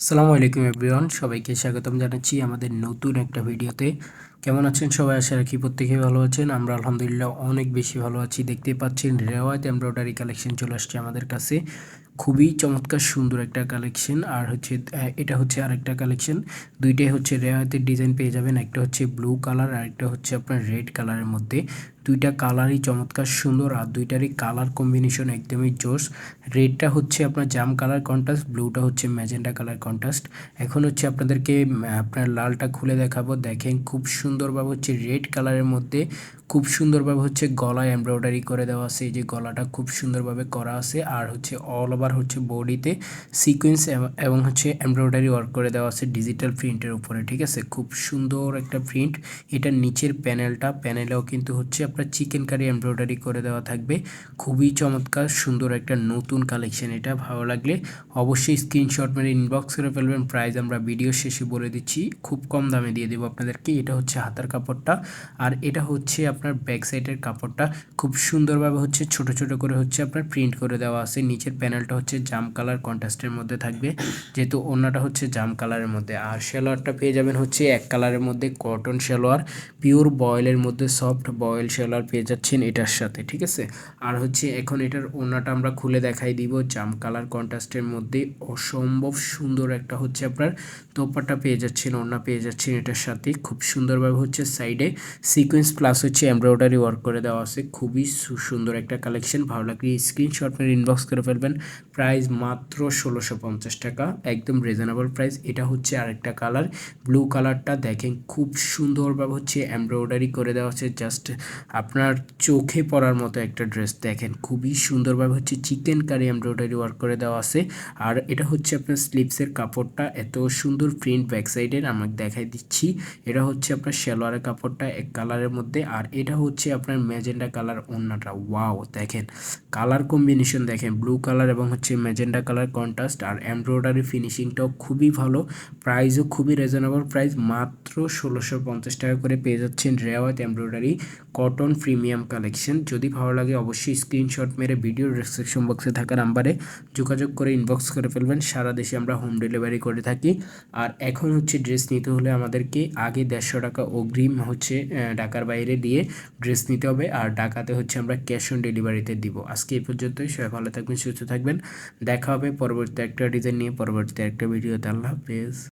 সালামু আলাইকুম এভরিওয়ান সবাইকে স্বাগতম জানাচ্ছি আমাদের নতুন একটা ভিডিওতে। কেমন আছেন সবাই? আশা রাখি প্রত্যেকে ভালো আছেন। আমরা আলহামদুলিল্লাহ অনেক বেশি ভালো আছি। দেখতে পাচ্ছেন, রেওয়ায়ত এমব্রয়ডারি কালেকশন চলে আসছে আমাদের কাছে। খুবই চমৎকার, সুন্দর একটা কালেকশন। আর হচ্ছে এটা হচ্ছে আরেকটা কালেকশন। দুইটাই হচ্ছে রেওয়ায়তের ডিজাইন পেয়ে যাবেন। একটা হচ্ছে ব্লু কালার আর একটা হচ্ছে আপনার রেড কালারের মধ্যে। দুইটা কালারই চমৎকার, সুন্দর। আর দুইটারই কালার কম্বিনেশন একদমই জোস রেডটা হচ্ছে আপনার জাম কালার কন্ট্রাস্ট, ব্লুটা হচ্ছে ম্যাজেন্ডা কালার কন্ট্রাস্ট। এখন হচ্ছে আপনাদেরকে আপনার লালটা খুলে দেখাবো। দেখেন, খুব সুন্দরভাবে হচ্ছে রেড কালারের মধ্যে খুব সুন্দরভাবে হচ্ছে গলায় এমব্রয়ডারি করে দেওয়া আছে। এই যে গলাটা খুব সুন্দরভাবে করা আছে আর হচ্ছে অল ওভার হচ্ছে বডিতে সিকোয়েন্স এবং হচ্ছে এমব্রয়ডারি ওয়ার্ক করে দেওয়া আছে ডিজিটাল প্রিন্টের উপরে, ঠিক আছে? খুব সুন্দর একটা প্রিন্ট এটার নিচের প্যানেলটা প্যানেলেও কিন্তু হচ্ছে আপনার চিকেন কারি এমব্রয়ডারি করে দেওয়া থাকবে। খুবই চমৎকার, সুন্দর একটা নতুন কালেকশন এটা, ভালো লাগলে অবশ্যই স্ক্রিনশট মেরে ইনবক্স করে ফেলবেন। প্রাইস আমরা ভিডিও শেষে বলে দিচ্ছি। খুব কম দামে দিয়ে দেবো আপনাদেরকে। এটা হচ্ছে হাতার কাপড়টা। আর এটা হচ্ছে আপনার ব্যাক সাইডের কাপড়টা। খুব সুন্দরভাবে হচ্ছে ছোট ছোট করে হচ্ছে আপনার প্রিন্ট করে দেওয়া আছে। নিচের প্যানেলটা হচ্ছে জাম কালার কন্ট্রাস্টের মধ্যে থাকবে। যেহেতু ওড়নাটা হচ্ছে জাম কালারের মধ্যে। আর সালোয়ারটা পেয়ে যাবেন হচ্ছে এক কালারের মধ্যে কটন সালোয়ার পিওর বয়েলের মধ্যে সফট বয়েল সালোয়ার পেয়ে যাচ্ছেন এটার সাথে, ঠিক আছে? আর হচ্ছে এখন এটার ওড়নাটা আমরা খুলে দেখাই দিব। জাম কালার কন্ট্রাস্টের মধ্যে অসম্ভব সুন্দর একটা হচ্ছে আপনার দোপাট্টা পেয়ে যাচ্ছেন, ওড়না পেয়ে যাচ্ছেন এটার সাথে। খুব সুন্দরভাবে হচ্ছে সাইডে সিকোয়েন্স প্লাস হচ্ছে এমব্রয়ডারি ওয়ার্ক করে দেওয়া আছে। খুবই সুন্দর একটা কালেকশন ভালো লাগলে স্ক্রিনশট মেরে ইনবক্স করে ফেলবেন। প্রাইস মাত্র ষোলোশো পঞ্চাশ টাকা। একদম রিজনেবল প্রাইস এটা হচ্ছে আরেকটা কালার ব্লু কালারটা দেখেন খুব সুন্দরভাবে হচ্ছে এমব্রয়ডারি করে দেওয়া আছে। জাস্ট আপনার চোখে পড়ার মতো একটা ড্রেস দেখেন। খুবই সুন্দরভাবে হচ্ছে চিকেন কারি এমব্রয়ডারি ওয়ার্ক করে দেওয়া আছে। আর এটা হচ্ছে আপনার স্লিপসের কাপড়টা। এত সুন্দর প্রিন্ট ব্যাক সাইডের আমাকে দেখাই দিচ্ছি। এটা হচ্ছে আপনার সালোয়ারের কাপড়টা এক কালারের মধ্যে, আর এটা হচ্ছে আপনার ম্যাজেন্ডা কালার ওন্নাটা ওয়াও, দেখেন। কালার কম্বিনেশন দেখেন, ব্লু কালার এবং হচ্ছে ম্যাজেন্ডা কালার কন্ট্রাস্ট, আর এমব্রয়ডারি ফিনিশিংটাও খুবই ভালো। প্রাইসও খুবই রিজনেবল প্রাইস, মাত্র ষোলোশো পঞ্চাশ টাকা করে পেয়ে যাচ্ছেন রেওয়াত এমব্রয়ডারি কটন প্রিমিয়াম কালেকশন। যদি ভালো লাগে অবশ্যই স্ক্রিনশট মেরে ভিডিও ডিসক্রিপশন বক্সে থাকা নাম্বারে যোগাযোগ করে ইনবক্স করে ফেলবেন। সারা দেশে আমরা হোম ডেলিভারি করে থাকি। আর এখন হচ্ছে ড্রেস নিতে হলে আমাদেরকে আগে দেড়শো টাকা অগ্রিম হচ্ছে ঢাকার বাইরে দিয়ে ড্রেস নিতে হবে। আর ঢাকাতে হচ্ছে আমরা ক্যাশ অন ডেলিভারিতে দিব। আজকে এই পর্যন্তই। সবাই ভালো থাকবেন, সুস্থ থাকবেন। দেখা হবে পরবর্তী একটা ডিজাইন নিয়ে, পরবর্তী একটা ভিডিওতে আল্লাহ হাফেজ।